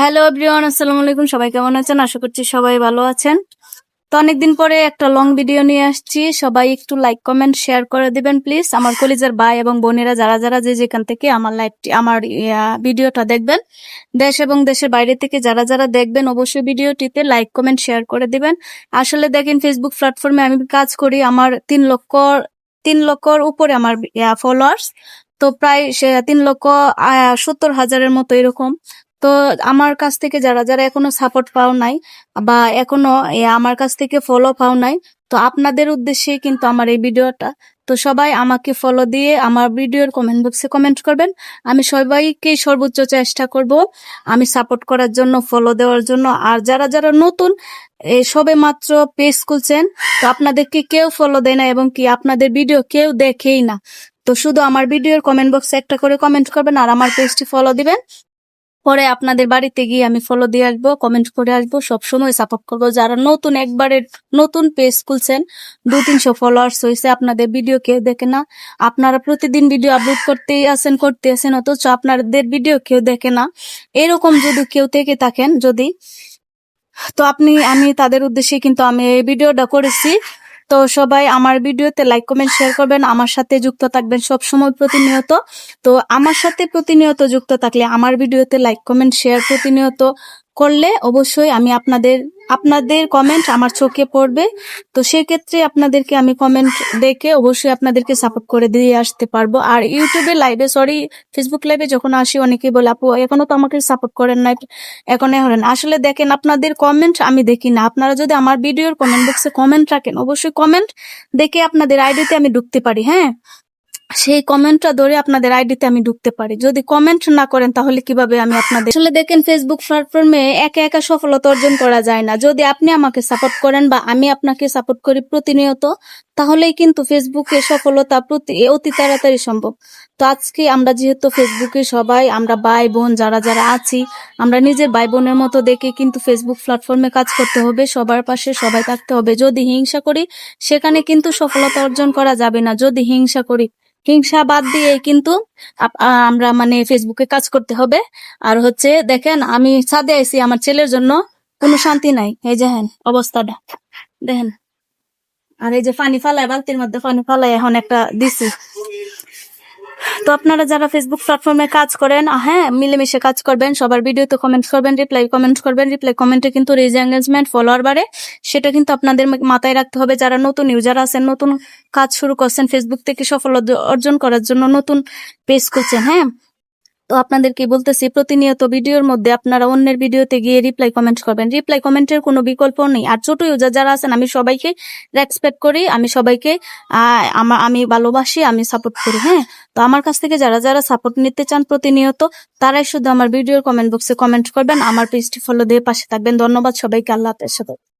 Hello everyone আসসালামু আলাইকুম। সবাই কেমন আছেন? আশা করছি সবাই ভালো আছেন। তো অনেকদিন পরে একটা লং ভিডিও নিয়ে আসছি। সবাই একটু লাইক কমেন্ট শেয়ার করে দিবেন প্লিজ আমার কলিজার ভাই এবং বোনেরা যারা যারা যে যেখান থেকে আমার লাইভটি আমার ভিডিওটা দেখবেন, দেশ এবং দেশের বাইরে থেকে যারা যারা দেখবেন, অবশ্যই ভিডিওটিতে লাইক কমেন্ট শেয়ার করে দিবেন। আসলে দেখেন ফেসবুক প্ল্যাটফর্মে আমি কাজ করি আমার তিন লক্ষ, তিন লক্ষর উপরে আমার ফলোয়ার্স তো প্রায় তিন লক্ষ সত্তর হাজারের মতো এরকম। তো আমার কাছ থেকে যারা যারা এখনও সাপোর্ট পাও নাই বা এখনও আমার কাছ থেকে ফলো পাও নাই, তো আপনাদের উদ্দেশ্যে কিন্তু আমার এই ভিডিওটা। তো সবাই আমাকে ফলো দিয়ে আমার ভিডিওর কমেন্ট বক্সে কমেন্ট করবেন। আমি সবাইকে সর্বোচ্চ চেষ্টা করব আমি সাপোর্ট করার জন্য ফলো দেওয়ার জন্য। আর যারা যারা নতুন সবে মাত্র পেজ খুলছেন, তো আপনাদেরকে কেউ ফলো দেয় না এবং কি আপনাদের ভিডিও কেউ দেখেই না। তো শুধু আমার ভিডিওর কমেন্ট বক্সে একটা করে কমেন্ট করবেন আর আমার পেজটি ফলো দিবেন। পরে আপনাদের বাড়িতে গিয়ে আমি ফলো দিয়ে আসব কমেন্ট করে আসব, সব সময় সাপোর্ট করব। যারা নতুন একবারে নতুন পেজ খুলছেন দু তিনশো ফলোয়ার্স হয়েছে, আপনাদের ভিডিও কেউ দেখে না। আপনারা প্রতিদিন ভিডিও আপলোড করতেই আছেন করতে আছেন, অথচ আপনাদের ভিডিও কেউ দেখে না। এরকম যদি কেউ থেকে থাকেন, যদি, তো আপনি, আমি তাদের উদ্দেশ্যে কিন্তু আমি এই ভিডিওটা করেছি। তো সবাই আমার ভিডিওতে লাইক কমেন্ট শেয়ার করবেন। আমার সাথে যুক্ত থাকবেন সব সময় প্রতিনিয়ত। তো আমার সাথে প্রতিনিয়ত যুক্ত থাকলে আমার ভিডিওতে লাইক কমেন্ট শেয়ার প্রতিনিয়ত। করলে অবশ্যই আমি আপনাদের আপনাদের কমেন্ট আমার চোখে পড়বে। তো সেক্ষেত্রে আপনাদেরকে আমি কমেন্ট দেখে অবশ্যই আপনাদেরকে সাপোর্ট করে দিয়ে আসতে পারব। আর ইউটিউবে লাইভে সরি ফেসবুক লাইভে যখন আসি অনেকেই বলে, আপু, এখনও তো আমাকে সাপোর্ট করেন নাই। এখন হলেন আসলে দেখেন, আপনাদের কমেন্ট আমি দেখি না। আপনারা যদি আমার ভিডিওর কমেন্ট বক্সে কমেন্ট রাখেন, অবশ্যই কমেন্ট দেখে আপনাদের আইডিতে আমি ঢুকতে পারি হ্যাঁ? সেই কমেন্টটা ধরে আপনাদের আইডিতে আমি ঢুকতে পারি। যদি কমেন্ট না করেন তাহলে কীভাবে আমি আপনাদের আসলে দেখেন ফেসবুক প্ল্যাটফর্মে একা একা সফলতা অর্জন করা যায় না। যদি আপনি আমাকে সাপোর্ট করেন বা আমি আপনাকে সাপোর্ট করি প্রতিনিয়ত, তাহলেই কিন্তু ফেসবুকে সফলতা প্রতি অতি তাড়াতাড়ি সম্ভব। তো আজকে আমরা যেহেতু ফেসবুকে সবাই, আমরা ভাই বোন যারা যারা আছি, আমরা নিজের ভাই বোনের মতো দেখে কিন্তু ফেসবুক প্ল্যাটফর্মে কাজ করতে হবে, সবার পাশে সবাই থাকতে হবে। যদি হিংসা করি, সেখানে কিন্তু সফলতা অর্জন করা যাবে না। যদি হিংসা করি হিংসা বাদ দিয়ে কিন্তু আমরা মানে ফেসবুকে কাজ করতে হবে। আর হচ্ছে দেখেন, আমি ছাদে আইছি, আমার ছেলের জন্য কোনো শান্তি নাই। এই যে হ্যাঁ অবস্থাটা। দেখেন। আর এই যে পানি ফালায়, বালতির মধ্যে পানি ফালায় এখন একটা দিছি। তো আপনারা যারা ফেসবুক প্ল্যাটফর্মে কাজ করেন হ্যাঁ মিলেমিশে কাজ করবেন, সবার ভিডিওতে কমেন্ট করবেন রিপ্লাই কমেন্ট করবেন রিপ্লাই কমেন্টে কিন্তু রিজ এঙ্গেজমেন্ট ফলোয়ার বাড়ে। সেটা কিন্তু আপনাদের মাথায় রাখতে হবে, যারা নতুন ইউজার আছেন, নতুন কাজ শুরু করছেন ফেসবুক থেকে সফলতা অর্জন করার জন্য নতুন পেজ করছেন হ্যাঁ। তো আপনাদেরকে বলতেছি, প্রতিনিয়ত ভিডিওর মধ্যে আপনারা অন্যের ভিডিওতে গিয়ে রিপ্লাই কমেন্ট করবেন। রিপ্লাই কমেন্টের কোনো বিকল্প নেই। আর ছোট ইউজার যারা আছেন, আমি সবাইকে রেসপেক্ট করি, আমি সবাইকে আমি ভালোবাসি, আমি সাপোর্ট করি হ্যাঁ? তো আমার কাছ থেকে যারা যারা সাপোর্ট নিতে চান প্রতিনিয়ত, তারাই শুধু আমার ভিডিওর কমেন্ট বক্সে কমেন্ট করবেন। আমার পেজটি ফলো দিয়ে পাশে থাকবেন। ধন্যবাদ সবাইকে। আল্লাহ হাফেজ।